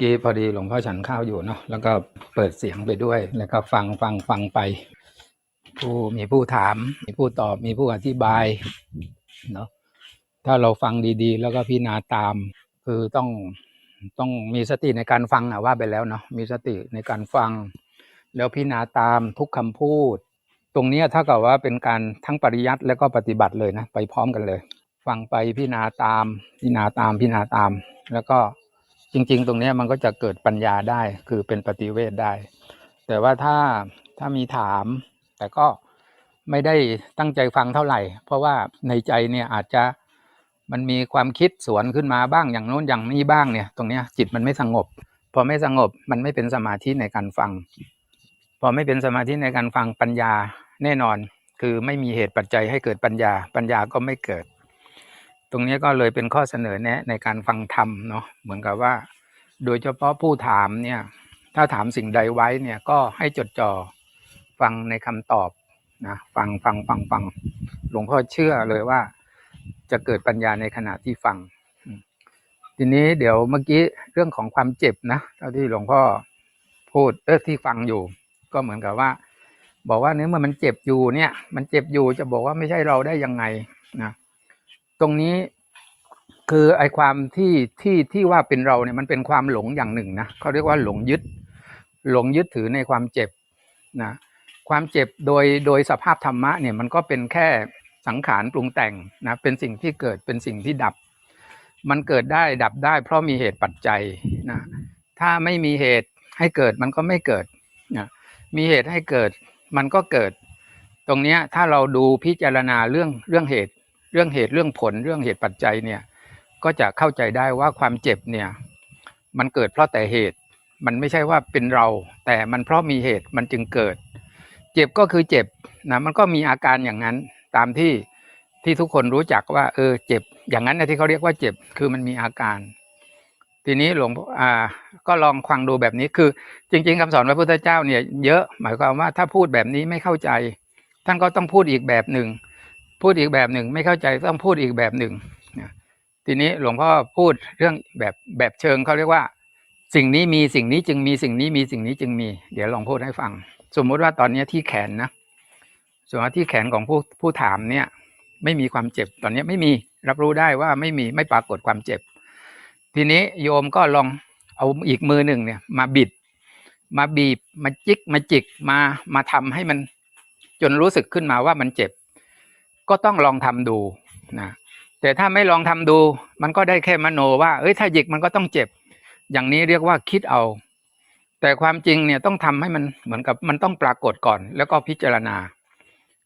กี้พอดีหลวงพ่อฉันข้าวอยู่เนาะแล้วก็เปิดเสียงไปด้วย แล้วก็ฟังฟังฟังไป ผู้มีผู้ถาม มีผู้ตอบมีผู้อธิบายเนาะถ้าเราฟังดีๆ แล้วก็พิจารณาตาม คือต้องต้องมีสติในการฟังอะว่าไปแล้วเนาะมีสติในการฟัง แล้วพิจารณาตามทุกคำพูด ตรงนี้ยเท่ากับว่าเป็นการทั้งปริยัติแล้วก็ปฏิบัติเลยนะไปพร้อมกันเลย ฟังไปพิจารณาตามพิจารณาตามพิจารณาตาม แล้วก็ จริง ๆ ตรงนี้มันก็จะเกิดปัญญาได้คือเป็นปฏิเวทได้ แต่ว่าถ้าถ้ามีถาม แต่ก็ไม่ได้ตั้งใจฟังเท่าไหร่ เพราะว่าในใจเนี่ยอาจจะมันมีความคิดสวนขึ้นมาบ้างอย่างโน้นอย่างนี้บ้างเนี่ย ตรงนี้จิตมันไม่สงบ พอไม่สงบมันไม่เป็นสมาธิในการฟัง พอไม่เป็นสมาธิในการฟังปัญญาแน่นอน คือไม่มีเหตุปัจจัยให้เกิดปัญญา ปัญญาก็ไม่เกิด ตรงนี้ก็เลยเป็นข้อเสนอแนะในการฟังธรรมเนาะเหมือนกับว่า โดยเฉพาะผู้ถามเนี่ยถ้าถามสิ่งใดไว้เนี่ยก็ให้จดจ่อฟังในคำตอบนะฟังฟังฟังฟังหลวงพ่อเชื่อเลยว่าจะเกิดปัญญาในขณะที่ฟัง ทีนี้เดี๋ยวเมื่อกี้เรื่องของความเจ็บนะเท่าที่หลวงพ่อพูดเออที่ฟังอยู่ ก็เหมือนกับว่า บอกว่าเนื้อเมื่อมันเจ็บอยู่เนี่ย มันเจ็บอยู่จะบอกว่าไม่ใช่เราได้ยังไงนะ ตรงนี้คือไอความที่ที่ที่ว่าเป็นเราเนี่ยมันเป็นความหลงอย่างหนึ่งนะเขาเรียกว่าหลงยึด หลงยึดถือในความเจ็บนะความเจ็บโดยโดยสภาพธรรมะเนี่ยมันก็เป็นแค่สังขารปรุงแต่งนะเป็นสิ่งที่เกิดเป็นสิ่งที่ดับ มันเกิดได้ดับได้ เพราะมีเหตุปัจจัยนะถ้าไม่มีเหตุให้เกิดมันก็ไม่เกิดนะมีเหตุให้เกิดมันก็เกิด ตรงนี้ถ้าเราดูพิจารณาเรื่องเรื่องเหตุ เรื่องเหตุเรื่องผลเรื่องเหตุปัจจัยเนี่ยก็จะเข้าใจได้ว่าความเจ็บเนี่ยมันเกิดเพราะแต่เหตุ มันไม่ใช่ว่าเป็นเรา แต่มันเพราะมีเหตุมันจึงเกิด เจ็บก็คือเจ็บนะมันก็มีอาการอย่างนั้นตามที่ที่ทุกคนรู้จักว่า เออเจ็บ อย่างนั้นนะที่เขาเรียกว่าเจ็บคือมันมีอาการ ทีนี้หลวงพ่ออ่าก็ลองฟังดูแบบนี้คือ จริง ๆคำสอนพระพุทธเจ้าเนี่ยเยอะหมายความว่าถ้าพูดแบบนี้ไม่เข้าใจ ท่านก็ต้องพูดอีกแบบหนึ่ง พูดอีกแบบหนึ่ง ไม่เข้าใจต้องพูดอีกแบบหนึ่งทีนี้หลวงพ่อพูดเรื่องแบบแบบเชิงเขาเรียกว่า สิ่งนี้มีสิ่งนี้จึงมีสิ่งนี้มีสิ่งนี้จึงมี เดี๋ยวลองพูดให้ฟัง สมมุติว่าตอนนี้ที่แขนนะสมมติว่าที่แขนของผู้ผู้ถามเนี่ย ไม่มีความเจ็บตอนนี้ไม่มีรับรู้ได้ว่าไม่มีไม่ปรากฏความเจ็บ ทีนี้โยมก็ลองเอาอีกมือหนึ่งเนี่ย มาบิด มาบีบมาจิกมาจิกมามาทำให้มันจนรู้สึกขึ้นมาว่ามันเจ็บ ก็ต้องลองทำดูนะแต่ถ้าไม่ลองทำดู มันก็ได้แค่มโนว่า เอ้ยถ้าหยิกมันก็ต้องเจ็บ อย่างนี้เรียกว่าคิดเอา แต่ความจริงเนี่ยต้องทำให้มันเหมือนกับมันต้องปรากฏก่อน แล้วก็พิจารณา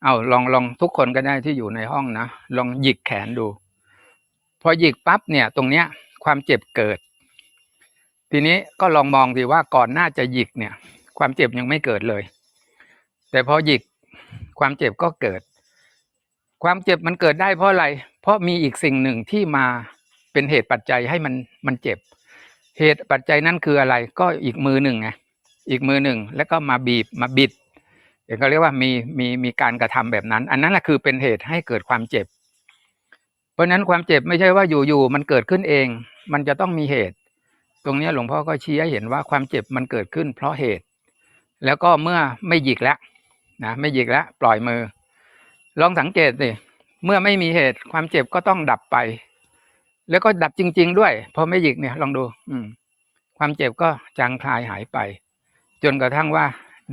เอาลองลองทุกคนก็ได้ที่อยู่ในห้องนะลองหยิกแขนดู พอหยิกปั๊บเนี่ยตรงเนี้ยความเจ็บเกิด ทีนี้ก็ลองมองดีว่าก่อนหน้าจะหยิกเนี่ย ความเจ็บยังไม่เกิดเลย แต่พอหยิกความเจ็บก็เกิด ความเจ็บมันเกิดได้เพราะอะไร เพราะมีอีกสิ่งหนึ่งที่มาเป็นเหตุปัจจัยให้มันมันเจ็บ เหตุปัจจัยนั้นคืออะไร ก็อีกมือหนึ่งไงอีกมือหนึ่งแล้วก็มาบีบมาบิดเดี๋ยวเขาเรียกว่ามีมีมีการกระทำแบบนั้น อันนั้นแหละคือเป็นเหตุให้เกิดความเจ็บ เพราะฉะนั้นความเจ็บไม่ใช่ว่าอยู่ๆมันเกิดขึ้นเอง มันจะต้องมีเหตุ ตรงนี้หลวงพ่อก็ชี้ให้เห็นว่าความเจ็บมันเกิดขึ้น เพราะเหตุ แล้วก็เมื่อไม่หยิกแล้วนะไม่หยิกแล้วปล่อยมือ ลองสังเกตสิเมื่อไม่มีเหตุความเจ็บก็ต้องดับไป แล้วก็ดับจริง ๆ ด้วยพอไม่หยิกเนี่ย ลองดู อืม ความเจ็บก็จางคลายหายไป จนกระทั่งว่า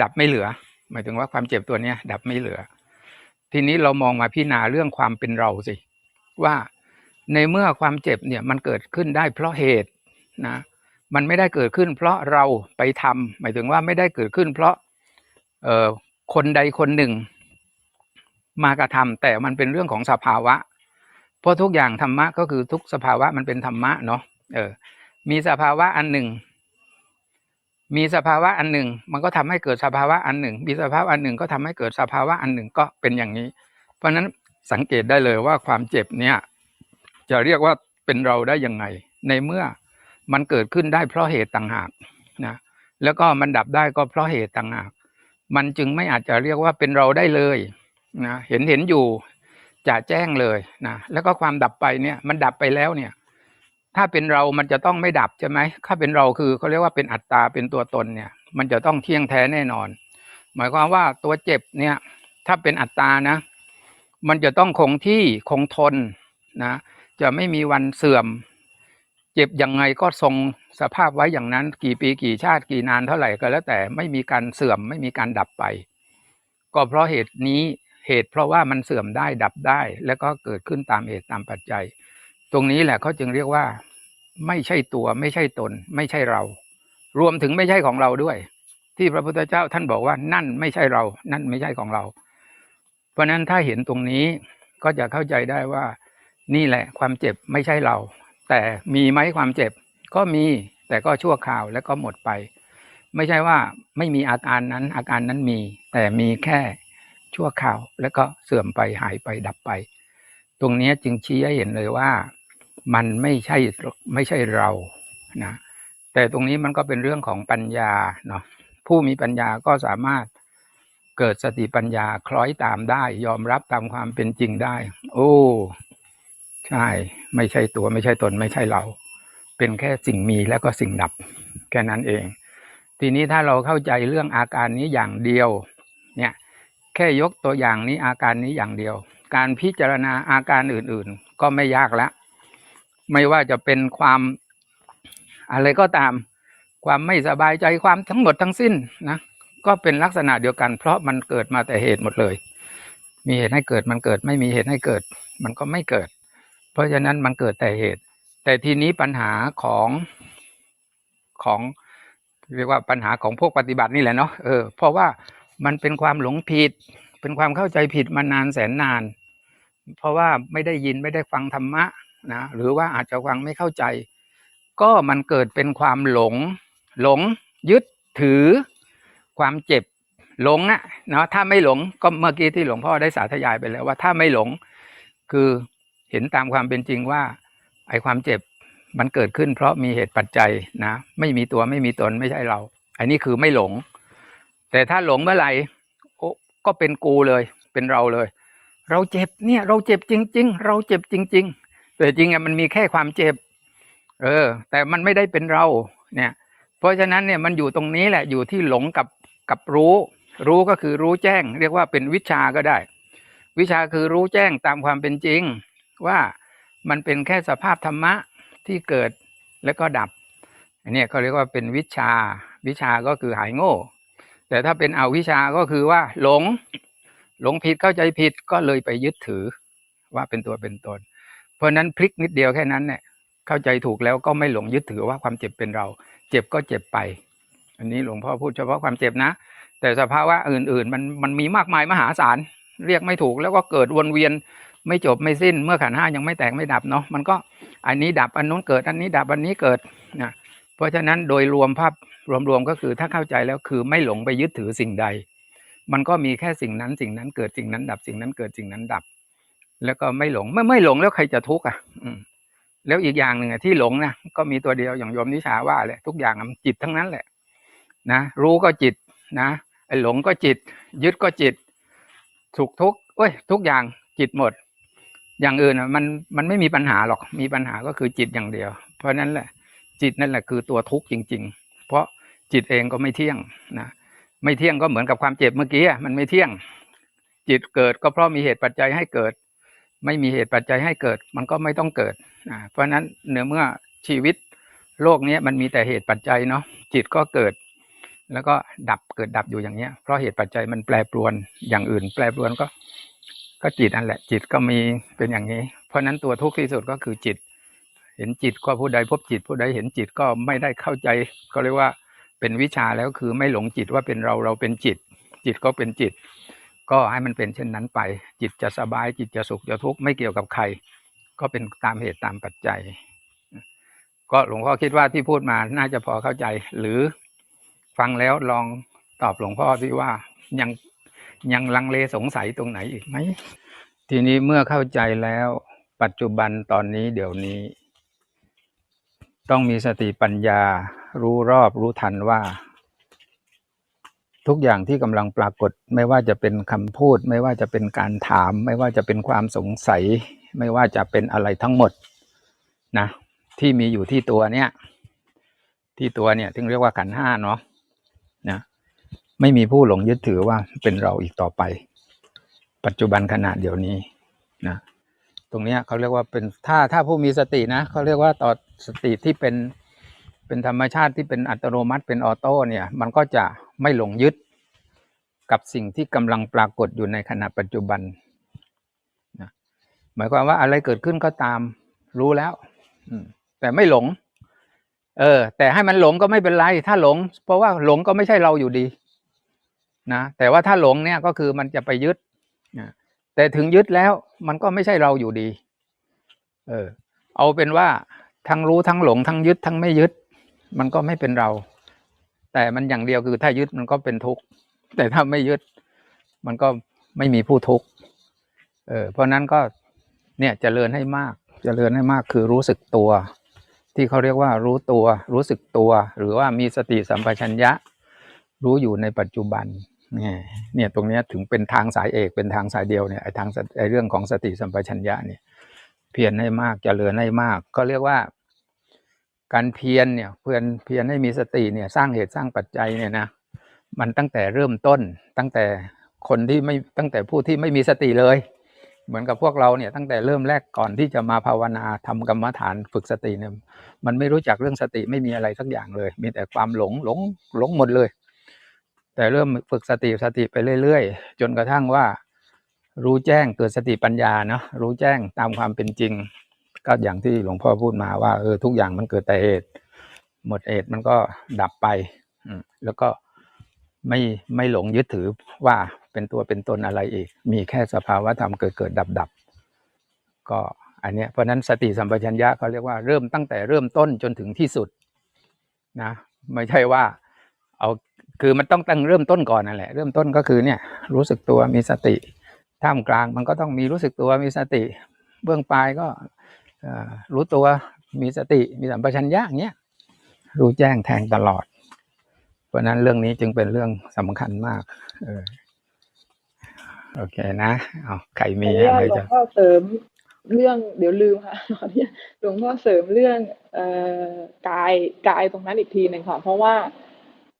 ดับไม่เหลือ หมายถึงว่าความเจ็บตัวเนี้ย ดับไม่เหลือ ทีนี้เรามองมาพิจารณาเรื่องความเป็นเราสิว่าในเมื่อความเจ็บเนี่ยมันเกิดขึ้นได้เพราะเหตุนะมันไม่ได้เกิดขึ้น เพราะเราไปทำหมายถึงว่าไม่ได้เกิดขึ้น เพราะเอ่อคนใดคนหนึ่ง มากระทำแต่มันเป็นเรื่องของสภาวะ เพราะทุกอย่างธรรมะก็คือทุกสภาวะมันเป็นธรรมะเนาะเออ มีสภาวะอันหนึ่ง มีสภาวะอันหนึ่ง มันก็ทำให้เกิดสภาวะอันหนึ่ง มีสภาวะอันหนึ่งก็ทำให้เกิดสภาวะอันหนึ่งก็เป็นอย่างนี้ เพราะฉะนั้นสังเกตได้เลยว่าความเจ็บเนี่ย จะเรียกว่าเป็นเราได้ยังไง ในเมื่อมันเกิดขึ้นได้เพราะเหตุต่างหากนะแล้วก็มันดับได้ก็เพราะเหตุต่างหาก มันจึงไม่อาจจะเรียกว่าเป็นเราได้เลย นะเห็นเห็นอยู่จะแจ้งเลยนะแล้วก็ความดับไปเนี่ยมันดับไปแล้วเนี่ย ถ้าเป็นเรามันจะต้องไม่ดับใช่ไหมถ้าเป็นเราคือเขาเรียกว่าเป็นอัตตาเป็นตัวตนเนี่ย มันจะต้องเที่ยงแท้แน่นอน หมายความว่าตัวเจ็บเนี่ย ถ้าเป็นอัตตานะ มันจะต้องคงที่คงทนนะจะไม่มีวันเสื่อม เจ็บยังไงก็ทรงสภาพไว้อย่างนั้น กี่ปีกี่ชาติกี่นานเท่าไหร่ก็แล้วแต่ไม่มีการเสื่อมไม่มีการดับไป ก็เพราะเหตุนี้ เหตุเพราะว่ามันเสื่อมได้ดับได้ แล้วก็เกิดขึ้นตามเหตุตามปัจจัย ตรงนี้แหละเขาจึงเรียกว่า ไม่ใช่ตัวไม่ใช่ตน ไม่ใช่เรา รวมถึงไม่ใช่ของเราด้วย ที่พระพุทธเจ้าท่านบอกว่านั่นไม่ใช่เรา นั่นไม่ใช่ของเรา เพราะฉะนั้นถ้าเห็นตรงนี้ก็จะเข้าใจได้ว่า นี่แหละความเจ็บไม่ใช่เรา แต่มีไหมความเจ็บก็มีแต่ก็ชั่วคราวแล้วก็หมดไป ไม่ใช่ว่าไม่มีอาการนั้นอาการนั้นมี แต่มีแค่ ชั่วคราว แล้วก็เสื่อมไปหายไปดับไป ตรงนี้จึงชี้ให้เห็นเลยว่ามันไม่ใช่ไม่ใช่เรานะแต่ตรงนี้มันก็เป็นเรื่องของปัญญาเนาะผู้มีปัญญาก็สามารถเกิดสติปัญญาคล้อยตามได้ ยอมรับตามความเป็นจริงได้ โอ้ ใช่ ไม่ใช่ตัวไม่ใช่ตนไม่ใช่เรา เป็นแค่สิ่งมีแล้วก็สิ่งดับ แค่นั้นเอง ทีนี้ถ้าเราเข้าใจเรื่องอาการนี้อย่างเดียว แค่ยกตัวอย่างนี้อาการนี้อย่างเดียว การพิจารณาอาการอื่นๆ ก็ไม่ยากละ ไม่ว่าจะเป็นความ อะไรก็ตาม ความไม่สบายใจความทั้งหมดทั้งสิ้นนะก็เป็นลักษณะเดียวกัน เพราะมันเกิดมาแต่เหตุหมดเลย มีเหตุให้เกิดมันเกิด ไม่มีเหตุให้เกิด มันก็ไม่เกิด เพราะฉะนั้นมันเกิดแต่เหตุ แต่ทีนี้ปัญหาของของเรียกว่าปัญหาของพวกปฏิบัตินี่แหละเนาะเออเพราะว่า มันเป็นความหลงผิด เป็นความเข้าใจผิดมานานแสนนาน เพราะว่าไม่ได้ยินไม่ได้ฟังธรรมะนะหรือว่าอาจจะฟังไม่เข้าใจ ก็มันเกิดเป็นความหลง หลงยึดถือ ความเจ็บหลงอะเนาะถ้าไม่หลงก็เมื่อกี้ที่หลวงพ่อได้สาธยายไปแล้วว่าถ้าไม่หลง คือเห็นตามความเป็นจริงว่าไอ้ความเจ็บมันเกิดขึ้นเพราะมีเหตุปัจจัยนะ ไม่มีตัวไม่มีตนไม่ใช่เรา อันนี้คือไม่หลง แต่ถ้าหลงเมื่อไหร่โอ้ก็เป็นกูเลย เป็นเราเลย เราเจ็บเนี่ย เราเจ็บจริง ๆ เราเจ็บจริง ๆ แต่จริงอะมันมีแค่ความเจ็บ เออ แต่มันไม่ได้เป็นเรา เนี่ย เพราะฉะนั้นเนี่ยมันอยู่ตรงนี้แหละอยู่ที่หลงกับกับรู้ รู้ก็คือรู้แจ้ง เรียกว่าเป็นวิชาก็ได้ วิชาคือรู้แจ้งตามความเป็นจริง ว่ามันเป็นแค่สภาพธรรมะที่เกิดแล้วก็ดับอันนี้เขาเรียกว่าเป็นวิชา วิชาก็คือหายโง่ แต่ถ้าเป็นอวิชาก็คือว่า หลง หลงผิดเข้าใจผิดก็เลยไปยึดถือ ว่าเป็นตัวเป็นตน เพราะนั้นพลิกนิดเดียวแค่นั้นเนี่ยเข้าใจถูกแล้วก็ไม่หลงยึดถือว่าความเจ็บเป็นเรา เจ็บก็เจ็บไป อันนี้หลวงพ่อพูดเฉพาะความเจ็บนะ แต่สภาวะอื่น ๆ มันมันมีมากมายมหาศาลเรียกไม่ถูกแล้วก็เกิดวนเวียนไม่จบไม่สิ้น เมื่อขันห้ายังไม่แตกไม่ดับเนาะมันก็อันนี้ดับอันนู้นเกิดอันนี้ดับอันนี้เกิดนะเพราะฉะนั้นโดยรวมภาพ รวมๆก็คือถ้าเข้าใจแล้วคือไม่หลงไปยึดถือสิ่งใด มันก็มีแค่สิ่งนั้นสิ่งนั้นเกิดสิ่งนั้นดับสิ่งนั้นเกิดสิ่งนั้นดับ แล้วก็ไม่หลงไม่ไม่หลงแล้วใครจะทุกข์อะแล้วอีกอย่างหนึ่งอะที่หลงนะก็มีตัวเดียวอย่างโยมนิชาว่าแหละทุกอย่างมันจิตทั้งนั้นแหละ นะ รู้ก็จิตนะไอ้หลงก็จิต ยึดก็จิตสุขทุกข์เอ้ย ทุกอย่างจิตหมด อย่างอื่นอะมันมันไม่มีปัญหาหรอกมีปัญหาก็คือจิตอย่างเดียว เพราะนั้นแหละ จิตนั่นแหละคือตัวทุกข์จริง ๆ เพราะจิตเองก็ไม่เที่ยงนะไม่เที่ยงก็เหมือนกับความเจ็บเมื่อกี้มันไม่เที่ยง จิตเกิดก็เพราะมีเหตุปัจจัยให้เกิด ไม่มีเหตุปัจจัยให้เกิด มันก็ไม่ต้องเกิดอ่าเพราะฉะนั้นเนื่อเมื่อชีวิตโลกนี้มันมีแต่เหตุปัจจัยเนาะจิตก็เกิด แล้วก็ดับเกิดดับอยู่อย่างเนี้ย เพราะเหตุปัจจัยมันแปรปรวนอย่างอื่น แปรปรวนก็ ก็จิตนั่นแหละ จิตก็มีเป็นอย่างนี้ เพราะฉะนั้นตัวทุกข์ที่สุดก็คือจิต เห็นจิตก็ผู้ใดพบจิต ผู้ใดเห็นจิตก็ไม่ได้เข้าใจก็เรียกว่าเป็นวิชาแล้วคือไม่หลงจิตว่าเป็นเราเราเป็นจิต จิตก็เป็นจิต ก็ให้มันเป็นเช่นนั้นไป จิตจะสบายจิตจะสุขจะทุกข์ไม่เกี่ยวกับใคร ก็เป็นตามเหตุตามปัจจัย ก็หลวงพ่อคิดว่าที่พูดมาน่าจะพอเข้าใจ หรือฟังแล้วลองตอบหลวงพ่อสิว่ายังยังลังเลสงสัยตรงไหนอีกไหมทีนี้เมื่อเข้าใจแล้วปัจจุบันตอนนี้เดี๋ยวนี้ ต้องมีสติปัญญา รู้รอบรู้ทันว่า ทุกอย่างที่กำลังปรากฏ ไม่ว่าจะเป็นคำพูด ไม่ว่าจะเป็นการถาม ไม่ว่าจะเป็นความสงสัย ไม่ว่าจะเป็นอะไรทั้งหมดนะที่มีอยู่ที่ตัวเนี่ย ที่ตัวเนี่ยถึงเรียกว่าขันห้าเนาะนะไม่มีผู้หลงยึดถือว่าเป็นเราอีกต่อไป ปัจจุบันขณะเดี๋ยวนี้นะ ตรงนี้เขาเรียกว่าเป็นถ้าถ้าผู้มีสตินะเขาเรียกว่าต่อสติที่เป็นเป็นธรรมชาติที่เป็นอัตโนมัติเป็นออโต้เนี่ยมันก็จะไม่หลงยึดกับสิ่งที่กำลังปรากฏอยู่ในขณะปัจจุบันนะหมายความว่าอะไรเกิดขึ้นก็ตามรู้แล้วแต่ไม่หลง เออ แต่ให้มันหลงก็ไม่เป็นไร ถ้าหลง เพราะว่าหลงก็ไม่ใช่เราอยู่ดี นะแต่ว่าถ้าหลงเนี่ยก็คือมันจะไปยึด แต่ถึงยึดแล้วมันก็ไม่ใช่เราอยู่ดี เออ เอาเป็นว่าทั้งรู้ทั้งหลงทั้งยึดทั้งไม่ยึด มันก็ไม่เป็นเรา แต่มันอย่างเดียวคือถ้ายึดมันก็เป็นทุกข์แต่ถ้าไม่ยึด มันก็ไม่มีผู้ทุกข์เออเพราะนั้นก็เนี่ยเจริญให้มากเจริญให้มากคือรู้สึกตัว ที่เขาเรียกว่ารู้ตัว รู้สึกตัว หรือว่ามีสติสัมปชัญญะ รู้อยู่ในปัจจุบัน เนี่ยเนี่ยตรงนี้ถึงเป็นทางสายเอกเป็นทางสายเดียวเนี่ยไอ้ทางไอ้เรื่องของสติสัมปชัญญะเนี่ย เพียรให้มากจเจริญให้มาก ก็เรียกว่า การเพียรเนี่ยเพื่อนเพียรให้มีสติเนี่ยสร้างเหตุสร้างปัจจัยเนี่ยนะมันตั้งแต่เริ่มต้นตั้งแต่คนที่ไม่ตั้งแต่ผู้ที่ไม่มีสติเลย เหมือนกับพวกเราเนี่ยตั้งแต่เริ่มแรกก่อนที่จะมาภาวนาทำกรรมฐานฝึกสติเนี่ยมันไม่รู้จักเรื่องสติไม่มีอะไรสักอย่างเลย มีแต่ความหลงหลงหลงหมดเลย แต่เริ่มฝึกสติสติไปเรื่อยๆ จนกระทั่งว่า รู้แจ้งเกิดสติปัญญาเนาะรู้แจ้งตามความเป็นจริง ก็อย่างที่หลวงพ่อพูดมาว่าเออทุกอย่างมันเกิดแต่เหตุ หมดเหตุมันก็ดับไปแล้วก็ไม่ไม่หลงยึดถือว่าเป็นตัวเป็นตนอะไรอีก มีแค่สภาวะธรรมเกิดเกิดดับดับก็อันเนี้ยเพราะนั้นสติสัมปชัญญะเขาเรียกว่าเริ่มตั้งแต่เริ่มต้นจนถึงที่สุดนะไม่ใช่ว่าเอา คือมันต้องตั้งเริ่มต้นก่อนนั่นแหละ เริ่มต้นก็คือเนี่ยรู้สึกตัวมีสติ ท่ามกลางมันก็ต้องมีรู้สึกตัวมีสติ เบื้องปลายก็เอ่อรู้ตัวมีสติมีสัมปชัญญะอย่างเงี้ยรู้แจ้งแทงตลอด เพราะฉะนั้นเรื่องนี้จึงเป็นเรื่องสำคัญมากเออโอเคนะเอาใครมีขออนุญาอะตไรหลวจะงพ่อเสริมเรื่องเดี๋ยวลืมค่ะขออนุญาตหลวงพ่อเสริมเรื่องเอ่อกายกายตรงนั้นอีกทีหนึ่งค่ะเพราะว่า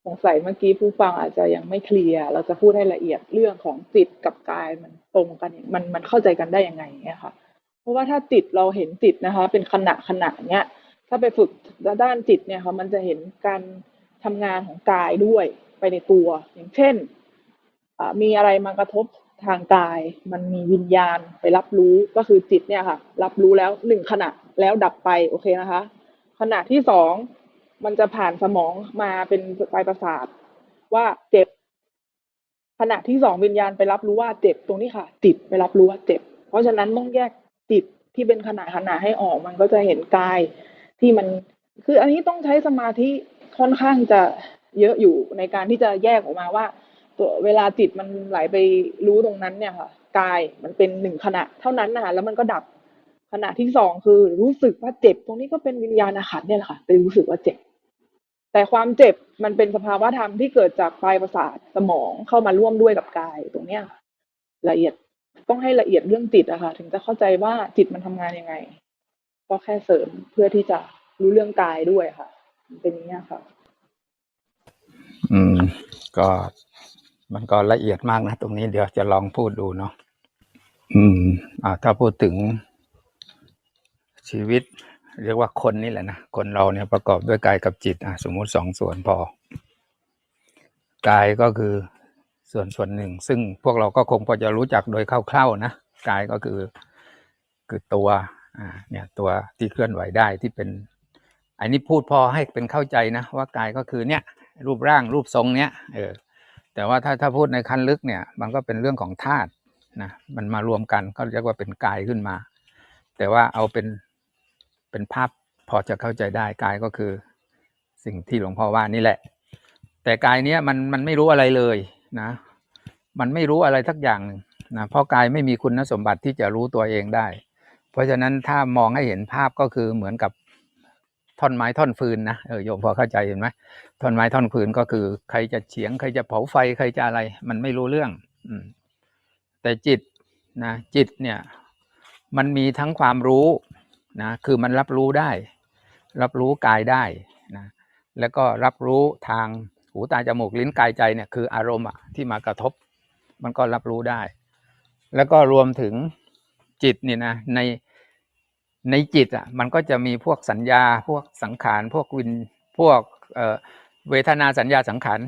สงสัยเมื่อกี้ผู้ฟังอาจจะยังไม่เคลียร์ เราจะพูดให้ละเอียดเรื่องของจิตกับกายมันตรงกันมันมันเข้าใจกันได้ยังไงเนี่ยค่ะ เพราะว่าถ้าจิตเราเห็นจิตนะคะ เป็นขณะขณะเนี้ย ถ้าไปฝึกด้านจิตเนี่ยค่ะมันจะเห็นการทำงานของกายด้วยไปในตัว อย่างเช่นมีอะไรมากระทบทางกาย มันมีวิญญาณไปรับรู้ก็คือจิตเนี่ยค่ะ รับรู้แล้วหนึ่งขณะแล้วดับไปโอเคนะคะ ขณะที่สอง มันจะผ่านสมองมาเป็นปลายประสาท ว่าเจ็บ ขณะที่สองวิญญาณไปรับรู้ว่าเจ็บตรงนี้ค่ะ จิตไปรับรู้ว่าเจ็บ เพราะฉะนั้นต้องแยกจิตที่เป็นขณะขณะให้ออก มันก็จะเห็นกายที่มัน คืออันนี้ต้องใช้สมาธิค่อนข้างจะเยอะอยู่ในการที่จะแยกออกมาว่า ตัวเวลาจิตมันไหลไปรู้ตรงนั้นเนี่ยค่ะกายมันเป็นหนึ่งขณะ เท่านั้นนะคะแล้วมันก็ดับขณะที่สองคือรู้สึกว่าเจ็บ ตรงนี้ก็เป็นวิญญาณอาขันธ์เนี่ยแหละค่ะไปรู้สึกว่าเจ็บ แต่ความเจ็บมันเป็นสภาวะธรรมที่เกิดจากปลายประสาทสมองเข้ามาร่วมด้วยกับกายตรงเนี้ยค่ะละเอียดต้องให้ละเอียดเรื่องจิตอะค่ะ ถึงจะเข้าใจว่าจิตมันทำงานยังไง ก็แค่เสริมเพื่อที่จะรู้เรื่องกายด้วยค่ะมันเป็นอย่างนี้ยค่ะ อืม ก็มันก็ละเอียดมากนะตรงนี้เดี๋ยวจะลองพูดดูเนาะอืม อ่า ถ้าพูดถึงชีวิต เรียกว่าคนนี่แหละนะ คนเราเนี่ยประกอบด้วยกายกับจิตอะสมมุติสองส่วนพอกายก็คือส่วนส่วนหนึ่ง ซึ่งพวกเราก็คงพอจะรู้จักโดยคร่าวๆนะกายก็คือคือตัวอ่าเนี่ยตัวที่เคลื่อนไหวได้ที่เป็น อันนี้พูดพอให้เป็นเข้าใจนะ ว่ากายก็คือเนี่ย รูปร่างรูปทรงเนี้ยเออแต่ว่าถ้าถ้าพูดในขั้นลึกเนี่ย มันก็เป็นเรื่องของธาตุนะมันมารวมกันก็เรียกว่าเป็นกายขึ้นมา แต่ว่าเอาเป็น เป็นภาพพอจะเข้าใจได้กายก็คือสิ่งที่หลวงพ่อว่านี่แหละ แต่กายเนี้ยมันมันไม่รู้อะไรเลยนะ มันไม่รู้อะไรสักอย่างหนึ่งนะเพราะกายไม่มีคุณสมบัติที่จะรู้ตัวเองได้ เพราะฉะนั้นถ้ามองให้เห็นภาพก็คือเหมือนกับท่อนไม้ท่อนฟืนนะเออโยมพอเข้าใจเห็นไหมท่อนไม้ท่อนฟืนก็คือ ใครจะเฉียงใครจะเผาไฟใครจะอะไร มันไม่รู้เรื่อง อืมแต่จิตนะจิตเนี่ย มันมีทั้งความรู้ นะคือมันรับรู้ได้ รับรู้กายได้นะแล้วก็รับรู้ทางหูตาจมูกลิ้นกายใจเนี่ยคืออารมณ์อะที่มากระทบ มันก็รับรู้ได้ แล้วก็รวมถึงจิตนี่นะในในจิตอะมันก็จะมีพวกสัญญาพวกสังขารพวกวินพวกเเวทนาสัญญาสังขาร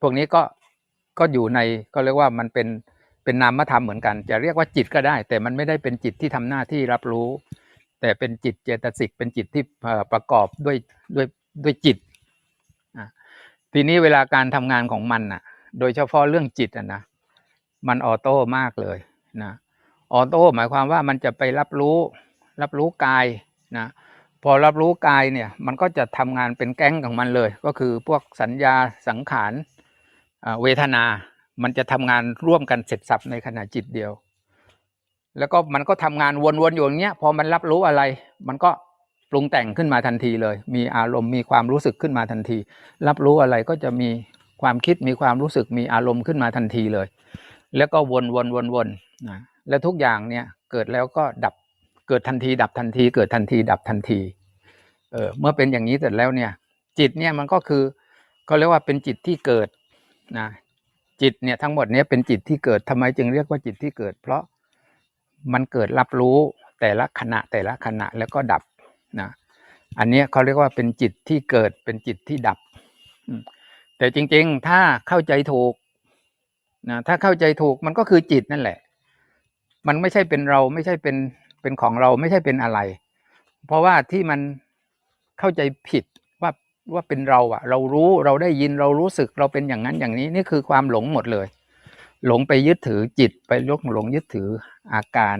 พวกนี้ก็ก็อยู่ในก็เรียกว่ามันเป็น เป็นนามธรรมเหมือนกัน จะเรียกว่าจิตก็ได้ แต่มันไม่ได้เป็นจิตที่ทำหน้าที่รับรู้ แต่เป็นจิตเจตสิกเป็นจิตที่ประกอบด้วยด้วยด้วยจิตทีนี้เวลาการทำงานของมันอะ โดยเฉพาะเรื่องจิตอะนะมันออโต้มากเลยนะออโต้หมายความว่ามันจะไปรับรู้ รับรู้กายนะพอรับรู้กายเนี่ยมันก็จะทำงานเป็นแก๊งของมันเลย ก็คือพวกสัญญาสังขารเวทนา มันจะทำงานร่วมกันเสร็จสับในขณะจิตเดียว แล้วก็มันก็ทำงานวนๆอยู่อย่างเงี้ยพอมันรับรู้อะไร มันก็ปรุงแต่งขึ้นมาทันทีเลย มีอารมณ์มีความรู้สึกขึ้นมาทันที รับรู้อะไรก็จะมีความคิดมีความรู้สึกมีอารมณ์ขึ้นมาทันทีเลย แล้วก็วนวนวนวนนะแล้วทุกอย่างเนี่ยเกิดแล้วก็ดับเกิดทันที ดับทันที เกิดทันที ดับทันทีเออเมื่อเป็นอย่างนี้เสร็จแล้วเนี่ย จิตเนี่ยมันก็คือเขาเรียกว่าเป็นจิตที่เกิดนะ จิตเนี่ยทั้งหมดเนี้เป็นจิตที่เกิดทำไมจึงเรียกว่าจิตที่เกิด เพราะมันเกิดรับรู้แต่ละขณะแต่ละขณะแล้วก็ดับนะอันนี้เขาเรียกว่าเป็นจิตที่เกิดเป็นจิตที่ดับ แต่จริงๆ ถ้าเข้าใจถูกนะถ้าเข้าใจถูกมันก็คือจิตนั่นแหละ มันไม่ใช่เป็นเราไม่ใช่เป็นเป็นของเราไม่ใช่เป็นอะไร เพราะว่าที่มันเข้าใจผิด ว่าเป็นเราอะเรารู้เราได้ยินเรารู้สึกเราเป็นอย่างนั้นอย่างนี้นี่คือความหลงหมดเลย หลงไปยึดถือจิตไปยกหลงยึดถืออาการ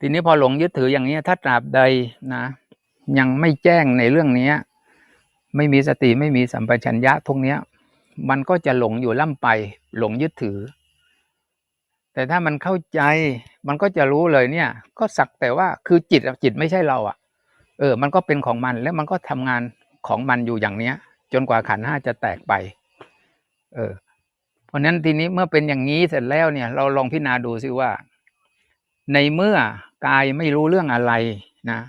ทีนี้พอหลงยึดถืออย่างนี้ถ้าตราบใดนะ ยังไม่แจ้งในเรื่องนี้ไม่มีสติไม่มีสัมปชัญญะทุกเนี้ยมันก็จะหลงอยู่ล่ำไป หลงยึดถือ แต่ถ้ามันเข้าใจมันก็จะรู้เลยเนี่ย ก็สักแต่ว่าคือจิตจิตไม่ใช่เราอะ เออ มันก็เป็นของมันแล้วมันก็ทำงาน ของมันอยู่อย่างเนี้ย จนกว่าขันธ์ห้าจะแตกไป เออ เพราะนั้นทีนี้เมื่อเป็นอย่างนี้เสร็จแล้วเนี่ย เราลองพิจารณาดูซิว่า ในเมื่อกายไม่รู้เรื่องอะไรนะ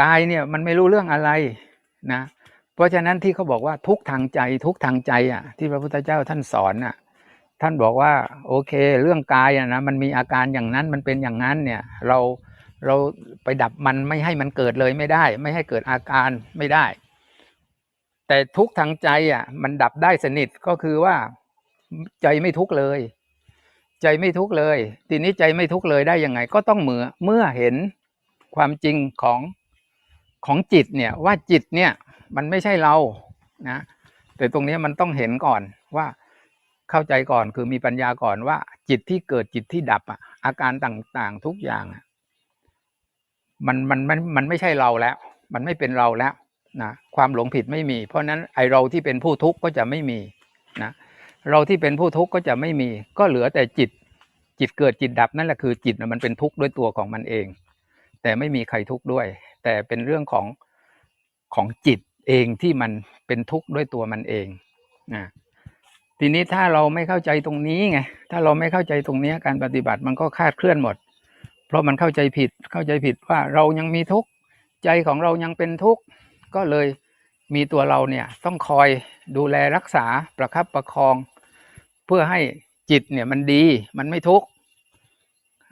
กายเนี่ยมันไม่รู้เรื่องอะไรนะเพราะฉะนั้นที่เขาบอกว่าทุกทางใจทุกทางใจอะ ที่พระพุทธเจ้าท่านสอนอะ ท่านบอกว่า โอเค เรื่องกายอะนะมันมีอาการอย่างนั้นมันเป็นอย่างนั้นเนี่ย เรา เราไปดับมันไม่ให้มันเกิดเลยไม่ได้ ไม่ให้เกิดอาการไม่ได้ แต่ทุกข์ทางใจอะ มันดับได้สนิทก็คือว่า ใจไม่ทุกเลย ใจไม่ทุกเลย ทีนี้ใจไม่ทุกเลยได้ยังไง ก็ต้องเมื่อเมื่อเห็นความจริงของของจิตเนี่ยว่าจิตเนี่ย มันไม่ใช่เรานะแต่ตรงนี้มันต้องเห็นก่อนว่าเข้าใจก่อนคือมีปัญญาก่อนว่า จิตที่เกิดจิตที่ดับอะอาการต่างๆทุกอย่างอะ มันมันมันมันไม่ใช่เราแล้ว มันไม่เป็นเราแล้วนะความหลงผิดไม่มี เพราะนั้นไอเราที่เป็นผู้ทุกข์ก็จะไม่มีนะเราที่เป็นผู้ทุกข์ก็จะไม่มี ก็เหลือแต่จิตจิตเกิดจิตดับนั่นแหละคือจิตมันเป็นทุกข์ด้วยตัวของมันเอง แต่ไม่มีใครทุกข์ด้วย แต่เป็นเรื่องของของจิตเองที่มันเป็นทุกข์ด้วยตัวมันเองนะทีนี้ถ้าเราไม่เข้าใจตรงนี้ไงถ้าเราไม่เข้าใจตรงนี้การปฏิบัติมันก็คาดเคลื่อนหมด เพราะมันเข้าใจผิดเข้าใจผิดว่าเรายังมีทุกข์ใจของเรายังเป็นทุกข์ก็เลยมีตัวเราเนี่ยต้องคอยดูแลรักษาประคับประคอง เพื่อให้จิตเนี่ยมันดีมันไม่ทุกข์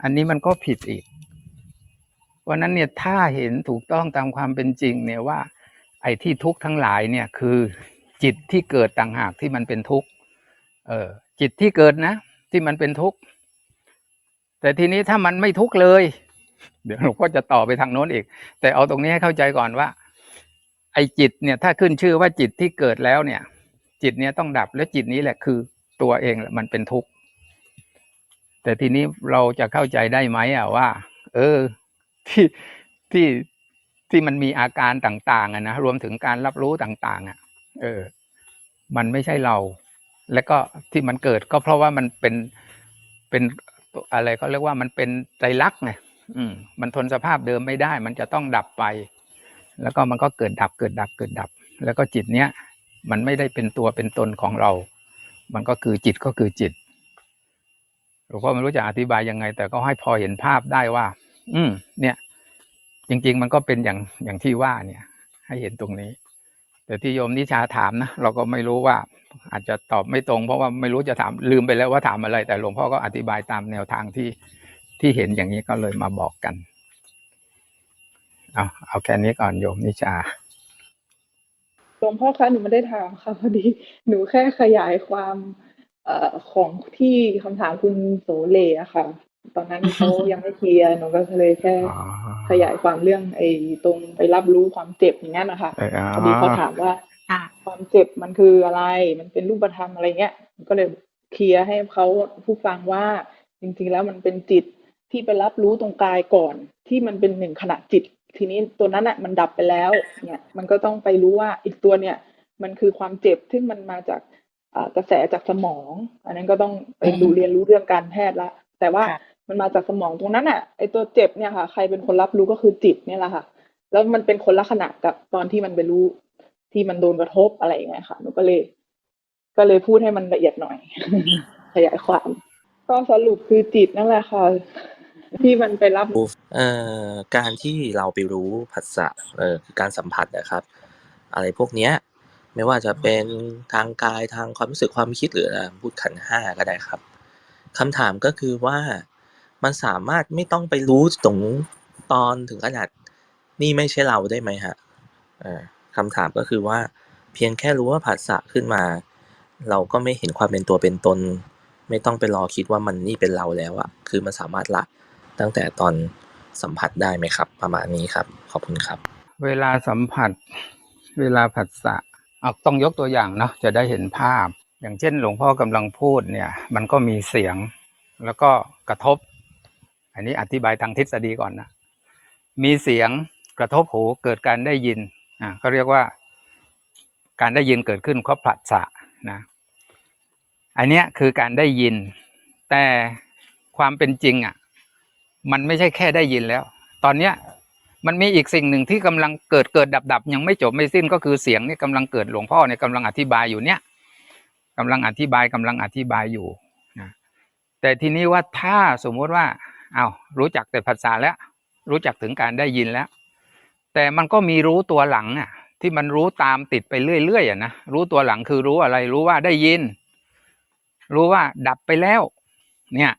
อันนี้มันก็ผิดอีกเพราะฉะนั้นเนี่ยถ้าเห็นถูกต้องตามความเป็นจริงเนี่ยว่า ไอ้ที่ทุกข์ทั้งหลายเนี่ยคือจิตที่เกิดต่างหากที่มันเป็นทุกข์เออจิตที่เกิดนะ ที่มันเป็นทุกข์ แต่ทีนี้ถ้ามันไม่ทุกข์เลย เดี๋ยวเราก็จะต่อไปทางโน้นอีก แต่เอาตรงนี้ให้เข้าใจก่อนว่า ไอ้จิตเนี่ย ถ้าขึ้นชื่อว่าจิตที่เกิดแล้วเนี่ย จิตเนี่ยต้องดับแล้วจิตนี้แหละคือตัวเองแหละมันเป็นทุกข์แต่ทีนี้เราจะเข้าใจได้ไหมอะว่า เออ ที่ที่ที่มันมีอาการต่าง ๆอะนะรวมถึงการรับรู้ต่าง ๆ อะ เออ มันไม่ใช่เรา แล้วก็ที่มันเกิดก็เพราะว่ามันเป็นเป็น อะไรเขาเรียกว่ามันเป็นใจรักษณ์ไงอืมมันทนสภาพเดิมไม่ได้ มันจะต้องดับไป แล้วก็มันก็เกิดดับเกิดดับเกิดดับ แล้วก็จิตเนี้ยมันไม่ได้เป็นตัวเป็นตนของเรา มันก็คือจิตก็คือจิตหลวงพ่อไม่รู้จะอธิบายยังไง แต่ก็ให้พอเห็นภาพได้ว่า อืม เนี่ยจจริง ๆ มันก็เป็นอย่างอย่างที่ว่าเนี่ย ให้เห็นตรงนี้ แต่ที่โยมนิชาถามนะเราก็ไม่รู้ว่าอาจจะตอบไม่ตรง เพราะว่าไม่รู้จะถามลืมไปแล้วว่าถามอะไร แต่หลวงพ่อก็อธิบายตามแนวทางที่ที่เห็นอย่างนี้ก็เลยมาบอกกัน เอาเอาแค่นี้ก่อนโยมนิชาหลวงพ่อคะหนูไม่ได้ถามค่ะพอดีหนูแค่ขยายความอของที่คำถามคุณโสเลอะค่ะ ตอนนั้นเขายังไม่เคลียร์หนูก็เลยแค่อ๋อขยายความเรื่องไอ้ตรงไปรับรู้ความเจ็บอย่างนั้นนะคะเอออ๋อพอดีเขาถามว่าค่ะความเจ็บมันคืออะไร มันเป็นรูปธรรมอะไรเงี้ยก็เลยเคลียร์ให้เขาผู้ฟังว่าจริงๆแล้วมันเป็นจิตที่ไปรับรู้ตรงกายก่อน ที่มันเป็นหนึ่งขณะจิต ทีนี้ตัวนั้นอะมันดับไปแล้วเนี่ยมันก็ต้องไปรู้ว่าอีกตัวเนี่ยมันคือความเจ็บซึ่งมันมาจากอ่ากระแสจากสมอง อันนั้นก็ต้องไปดูเรียนรู้เรื่องการแพทย์ละแต่ว่าค่ะ มันมาจากสมองตรงนั้นอะไอตัวเจ็บเนี่ยค่ะ ใครเป็นคนรับรู้ก็คือจิตเนี่ยแหละค่ะ แล้วมันเป็นคนละขณะกับตอนที่มันไปรู้ที่มันโดนกระทบอะไรอย่างเงี้ยค่ะหนูก็เลย ก็เลยพูดให้มันละเอียดหน่อย ขยายความ ก็สรุปคือจิตนั่นแหละค่ะที่มันไปรับเอ่อการที่เราไปรู้ผัสสะเอ่อการสัมผัสนะครับ อะไรพวกเนี้ย ไม่ว่าจะเป็นทางกายทางความรู้สึกความคิดหรือพูดขันห้าก็ได้ครับคำถามก็คือว่า มันสามารถไม่ต้องไปรู้ตรงตอนถึงขนาดนี่ไม่ใช่เราได้ไหมฮะคำถามก็คือว่า เพียงแค่รู้ว่าผัสสะขึ้นมา เราก็ไม่เห็นความเป็นตัวเป็นตน ไม่ต้องไปรอคิดว่ามันนี่เป็นเราแล้วอะคือมันสามารถละตั้งแต่ตอนสัมผัสได้ไหมครับ ประมาณนี้ครับ ขอบคุณครับ เวลาสัมผัส เวลาผัสสะเอาต้องยกตัวอย่างเนาะจะได้เห็นภาพ อย่างเช่น หลวงพ่อกำลังพูดเนี่ย มันก็มีเสียง แล้วก็กระทบ อันนี้อธิบายทางทฤษฎีก่อนนะ มีเสียงกระทบหูเกิดการได้ยินอ่าเขาเรียกว่าการได้ยินเกิดขึ้นเพราะผัสสะนะ อันเนี้ยคือการได้ยิน แต่ความเป็นจริงอะ มันไม่ใช่แค่ได้ยินแล้ว ตอนเนี้ยมันมีอีกสิ่งหนึ่งที่กำลังเกิดเกิดดับดับยังไม่จบไม่สิ้นก็คือเสียงนี่กำลังเกิดหลวงพ่อเนี่ยกำลังอธิบายอยู่เนี่ยกำลังอธิบายกำลังอธิบายอยู่นะแต่ทีนี้ว่าถ้าสมมุติว่า เอาวรู้จักแต่ภาษาแล้ว รู้จักถึงการได้ยินแล้ว แต่มันก็มีรู้ตัวหลังอะ ที่มันรู้ตามติดไปเรื่อยๆอะนะรู้ตัวหลังคือรู้อะไร รู้ว่าได้ยิน รู้ว่าดับไปแล้ว เนี่ย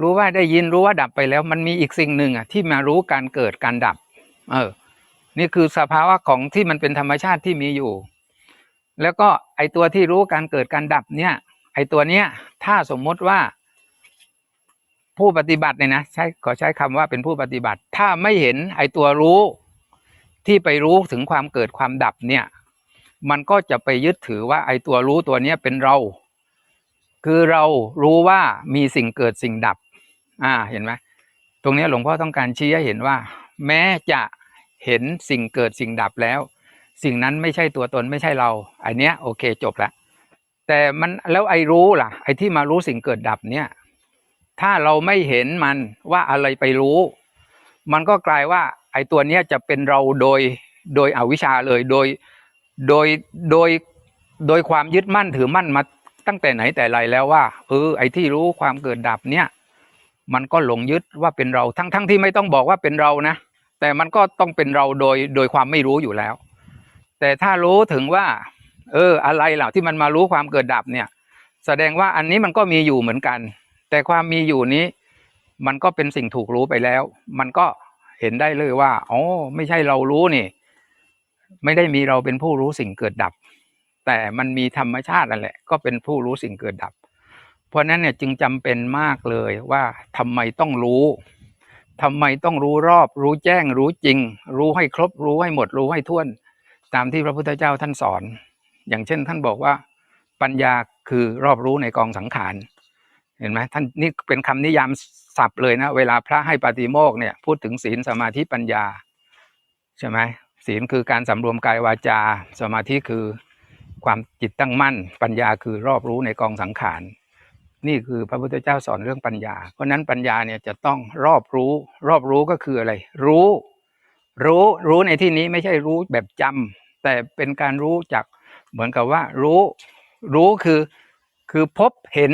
รู้ว่าได้ยินรู้ว่าดับไปแล้ว มันมีอีกสิ่งหนึ่งอะ ที่มารู้การเกิดการดับ เออ นี่คือสภาวะของที่มันเป็นธรรมชาติที่มีอยู่ แล้วก็ไอตัวที่รู้การเกิดการดับเนี่ย ไอตัวเนี้ย ถ้าสมมติว่า ผู้ปฏิบัติเนี่ยนะใช้ขอใช้คำว่าเป็นผู้ปฏิบัติ ถ้าไม่เห็นไอตัวรู้ที่ไปรู้ถึงความเกิดความดับเนี่ย มันก็จะไปยึดถือว่าไอตัวรู้ตัวเนี้ยเป็นเรา คือเรารู้ว่ามีสิ่งเกิดสิ่งดับ อ่าเห็นไหมตรงนี้หลวงพ่อต้องการชี้ให้เห็นว่า แม้จะเห็นสิ่งเกิดสิ่งดับแล้ว สิ่งนั้นไม่ใช่ตัวตนไม่ใช่เราอันเนี้ยโอเคจบละแต่มันแล้วไอ้รู้ล่ะ ไอ้ที่มารู้สิ่งเกิดดับเนี่ย ถ้าเราไม่เห็นมันว่าอะไรไปรู้ มันก็กลายว่าไอ้ตัวเนี้ยจะเป็นเราโดยโดยอวิชชาเลยโดยโดยโดยโดยความยึดมั่นถือมั่นมาตั้งแต่ไหนแต่ไรแล้วว่าเออไอ้ที่รู้ความเกิดดับเนี่ยมันก็หลงยึดว่าเป็นเราทั้งทั้งที่ไม่ต้องบอกว่าเป็นเรานะแต่มันก็ต้องเป็นเราโดยโดยความไม่รู้อยู่แล้ว แต่ถ้ารู้ถึงว่า เออ อะไรเหล่าที่มันมารู้ความเกิดดับเนี่ย แสดงว่าอันนี้มันก็มีอยู่เหมือนกัน แต่ความมีอยู่นี้ มันก็เป็นสิ่งถูกรู้ไปแล้ว มันก็เห็นได้เลยว่าอ๋อไม่ใช่เรารู้นี่ ไม่ได้มีเราเป็นผู้รู้สิ่งเกิดดับ แต่มันมีธรรมชาตินั่นแหละ ก็เป็นผู้รู้สิ่งเกิดดับ เพราะนั้นเนี่ยจึงจำเป็นมากเลยว่าทำไมต้องรู้ทำไมต้องรู้รอบ รู้แจ้ง รู้จริง รู้ให้ครบ รู้ให้หมด รู้ให้ท่วน ตามที่พระพุทธเจ้าท่านสอน อย่างเช่นท่านบอกว่า ปัญญาคือรอบรู้ในกองสังขาร เห็นไหมท่านนี่เป็นคำนิยามศัพท์เลยนะ เวลาพระให้ปาฏิโมกเนี่ยพูดถึงศีลสมาธิปัญญา ใช่ไหมศีลคือการสำรวมกายวาจา สมาธิคือความจิตตั้งมั่น ปัญญาคือรอบรู้ในกองสังขาร นี่คือพระพุทธเจ้าสอนเรื่องปัญญา เพราะฉะนั้นปัญญาเนี่ยจะต้องรอบรู้ รอบรู้ก็คืออะไร รู้ รู้รู้ในที่นี้ไม่ใช่รู้แบบจำแต่เป็นการรู้จากเหมือนกับว่ารู้ รู้คือคือพบเห็น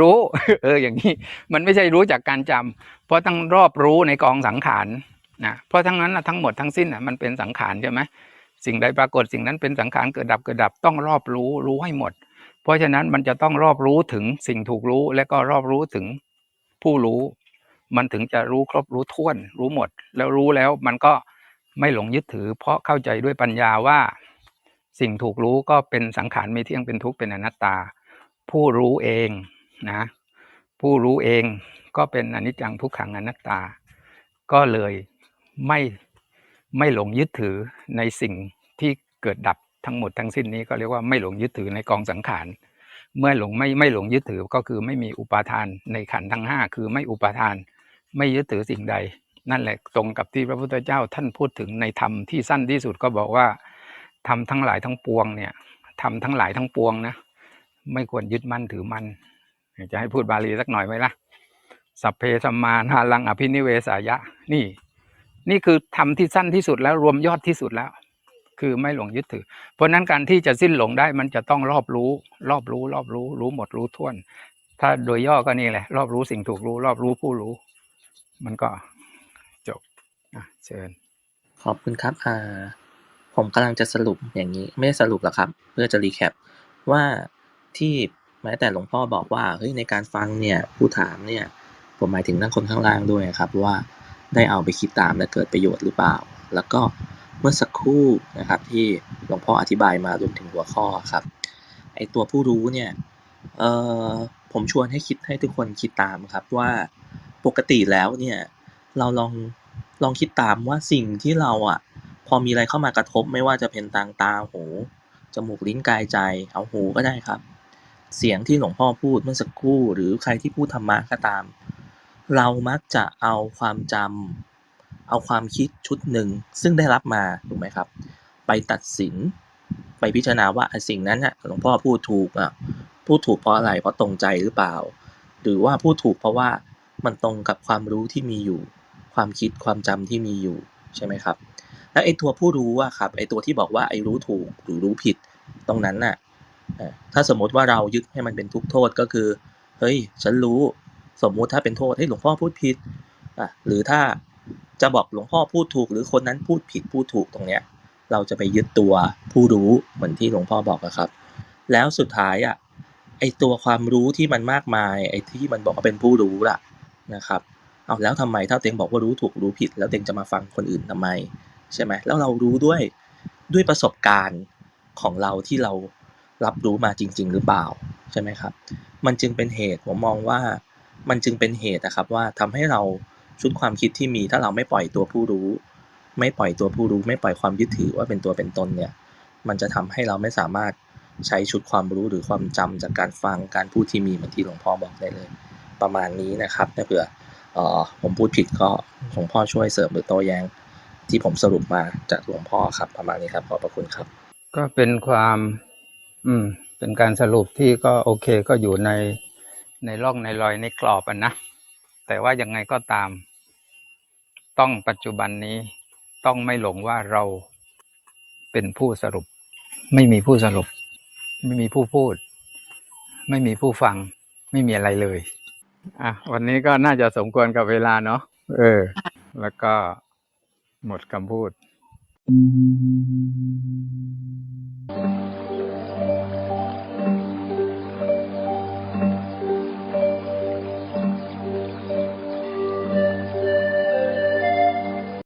รู้ เอออย่างนี้มันไม่ใช่รู้จากการจำเพราะต้องรอบรู้ในกองสังขารนะเพราะทั้งนั้นนะทั้งหมดทั้งสิ้นอะมันเป็นสังขารใช่ไหมสิ่งใดปรากฏสิ่งนั้นเป็นสังขารเกิดดับเกิดดับต้องรอบรู้รู้ให้หมด เพราะฉะนั้นมันจะต้องรอบรู้ถึงสิ่งถูกรู้และก็รอบรู้ถึงผู้รู้ มันถึงจะรู้ครบรู้ถ้วน รู้หมด แล้วรู้แล้วมันก็ไม่หลงยึดถือ เพราะเข้าใจด้วยปัญญาว่า สิ่งถูกรู้ก็เป็นสังขารไม่เที่ยงเป็นทุกข์เป็นอนัตตา ผู้รู้เอง นะผู้รู้เองก็เป็นอนิจจังทุกขังอนัตตา ก็เลยไม่ไม่หลงยึดถือในสิ่งที่เกิดดับทั้งหมดทั้งสิ้นนี้ก็เรียกว่าไม่หลงยึดถือในกองสังขารเมื่อหลงไม่ไม่หลงยึดถือก็คือไม่มีอุปาทานในขันธ์ทั้งห้าคือไม่อุปาทาน ไม่ยึดถือสิ่งใด นั่นแหละตรงกับที่พระพุทธเจ้าท่านพูดถึงในธรรมที่สั้นที่สุดก็บอกว่าทำทั้งหลายทั้งปวงเนี่ยทำทั้งหลายทั้งปวงนะไม่ควรยึดมั่นถือมั่น จะให้พูดบาลีสักหน่อยไหมล่ะ สัพเพสัมมานาลังอภินิเวสายะ นี่ นี่คือทำที่สั้นที่สุดแล้วรวมยอดที่สุดแล้ว คือไม่หลงยึดถือ เพราะนั้นการที่จะสิ้นหลงได้มันจะต้องรอบรู้ รอบรู้ รอบรู้ รู้หมดรู้ท่วน ถ้าโดยย่อก็นี่แหละ รอบรู้สิ่งถูกรู้ รอบรู้ผู้รู้ มันก็จบเชิญ ขอบคุณครับอ่าผมกำลังจะสรุปอย่างนี้ ไม่ได้สรุปหรอกครับ เพื่อจะรีแคปว่าที่ แม้แต่หลวงพ่อบอกว่าเฮ้ยในการฟังเนี่ยผู้ถามเนี่ยผมหมายถึงทั้งคนข้างล่างด้วยครับว่าได้เอาไปคิดตามและเกิดประโยชน์หรือเปล่า แล้วก็เมื่อสักครู่นะครับที่หลวงพ่ออธิบายมารวมถึงหัวข้อครับไอตัวผู้รู้เนี่ยเอ่อผมชวนให้คิดให้ทุกคนคิดตามครับว่าปกติแล้วเนี่ยเราลองลองคิดตามว่าสิ่งที่เราอะพอมีอะไรเข้ามากระทบไม่ว่าจะเป็นทางตาหูจมูกลิ้นกายใจเอาหูก็ได้ครับ เสียงที่หลวงพ่อพูดเมื่อสักครู่ หรือใครที่พูดธรรมะก็ตาม เรามักจะเอาความจำเอาความคิดชุดหนึ่ง ซึ่งได้รับมาถูกไหมครับ ไปตัดสิน ไปพิจารณาว่าสิ่งนั้นน่ะหลวงพ่อพูดถูกอะพูดถูกเพราะอะไรเพราะตรงใจหรือเปล่า หรือว่าพูดถูกเพราะว่ามันตรงกับความรู้ที่มีอยู่ ความคิดความจำที่มีอยู่ใช่ไหมครับ และไอ้ตัวผู้รู้อะครับไอ้ตัวที่บอกว่าไอ้รู้ถูกหรือรู้ผิด ตรงนั้นน่ะ ถ้าสมมติว่าเรายึดให้มันเป็นทุกโทษก็คือ เฮ้ย ฉันรู้ สมมุติถ้าเป็นโทษให้ย หลวงพ่อพูดผิดอะหรือถ้าจะบอกหลวงพ่อพูดถูก หรือคนนั้นพูดผิดพูดถูกตรงเนี้ย เราจะไปยึดตัวผู้รู้เหมือนที่หลวงพ่อบอกอะครับ แล้วสุดท้ายอะ ไอตัวความรู้ที่มันมากมาย ไอที่มันบอกว่าเป็นผู้รู้ล่ะนะครับ เอาแล้วทำไมถ้าเต็งบอกว่ารู้ถูกรู้ผิด แล้วเต็งจะมาฟังคนอื่นทำไม ใช่ไหมแล้วเรารู้ด้วยด้วยประสบการณ์ของเราที่เรา รับรู้มาจริง ๆ หรือเปล่าใช่ไหมครับ มันจึงเป็นเหตุผมมองว่ามันจึงเป็นเหตุนะครับว่าทำให้เราชุดความคิดที่มีถ้าเราไม่ปล่อยตัวผู้รู้ ไม่ปล่อยตัวผู้รู้ ไม่ปล่อยความยึดถือว่าเป็นตัวเป็นตนเนี่ยมันจะทำให้เราไม่สามารถใช้ชุดความรู้หรือความจำจากการฟังการพูดที่มีเหมือนที่หลวงพ่อบอกได้เลย ประมาณนี้นะครับถ้าเผื่อออผมพูดผิดก็หลวงพ่อช่วยเสริมหรือโต้แย้งที่ผมสรุปมาจากหลวงพ่อครับประมาณนี้ครับขอบพระคุณครับ ก็เป็นความ อืม เป็นการสรุปที่ก็โอเคก็อยู่ในในร่องในรอยในกรอบอะนะ แต่ว่ายังไงก็ตาม ต้องปัจจุบันนี้ต้องไม่หลงว่าเราเป็นผู้สรุป ไม่มีผู้สรุป ไม่มีผู้พูด ไม่มีผู้ฟัง ไม่มีอะไรเลย อะ วันนี้ก็น่าจะสมควรกับเวลาเนาะเออ แล้วก็หมดคำพูด Thank you.